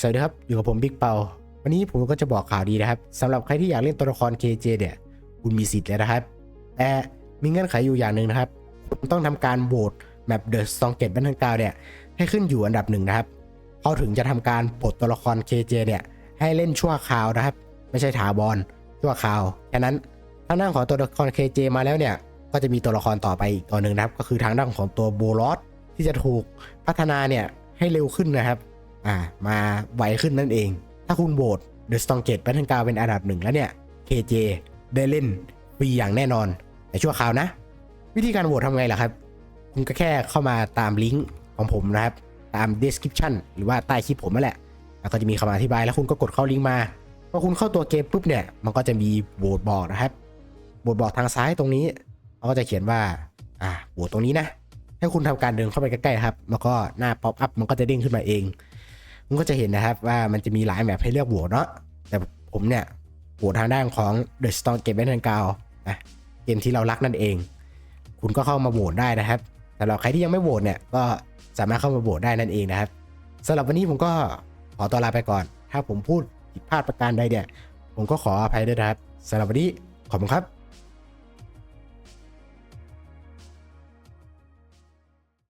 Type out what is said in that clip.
สวัสดีครับ อยู่กับผมบิ๊กเปา วันนี้ผมก็จะบอกข่าวดีนะครับสำหรับใครที่อยากเล่นตัวละคร KJ เนี่ย คุณมีสิทธิ์แล้วนะครับ แต่มีเงื่อนไขอยู่อย่างหนึ่งนะครับ คุณต้องทำการโหวตแมป The s t o n g a t e Battleground เนี่ย ให้ขึ้นอยู่อันดับหนึ่งนะครับเขาถึงจะทำการปลดตัวละคร KJ เนี่ย ให้เล่นชั่วคราวนะครับ ไม่ใช่ถาวรชั่วคราวแค่นั้นทางด้านของตัวละคร KJ มาแล้วเนี่ย ก็จะมีตัวละครต่อไปอีกตัวหนึ่งนะครับ ก็คือทางด้านของตัวโบลอสที่จะถูกพัฒนาเนี่ยให้เร็วขึ้นนะครับ อ่ามาไวขึ้นนั่นเอง ถ้าคุณโหวต The s t o n g a t e Battleground เป็นอันดับหนึ่งแล้วเนี่ย KJ ได้เล่นฟรีอย่างแน่นอน แต่ชั่วคราวนะ วิธีการโหวตทำไงล่ะครับ คุณก็แค่เข้ามาตามลิงก์ของผมนะครับ ตาม description หรือว่าใต้คลิปผมนั่นแหละแล้วก็จะมีคำอธิบายแล้วคุณก็กดเข้าลิงก์มาพอคุณเข้าตัวเกมปุ๊บเนี่ย มันก็จะมีโหวตบอกนะครับโหวตบอกทางซ้ายตรงนี้เขาก็จะเขียนว่าอ่าโหวตตรงนี้นะให้คุณทำการเดินเข้าไปใกล้ๆครับ แล้วก็หน้าป๊อปอัพมันก็จะเด้งขึ้นมาเอง คุณก็จะเห็นนะครับว่ามันจะมีหลายแมปให้เลือกโหวตเนาะแต่ผมเนี่ยโหวตทางด้านของ The Storm Game Battleground นะเกมที่เรารักนั่นเอง คุณก็เข้ามาโหวตได้นะครับสำหรับใครที่ยังไม่โหวตเนี่ยก็สามารถเข้ามาโหวตได้นั่นเองนะครับสำหรับวันนี้ผมก็ขอตัวลาไปก่อน ถ้าผมพูดผิดพลาดประการใดเนี่ย ผมก็ขออภัยด้วยนะครับสำหรับวันนี้ขอบคุณครับ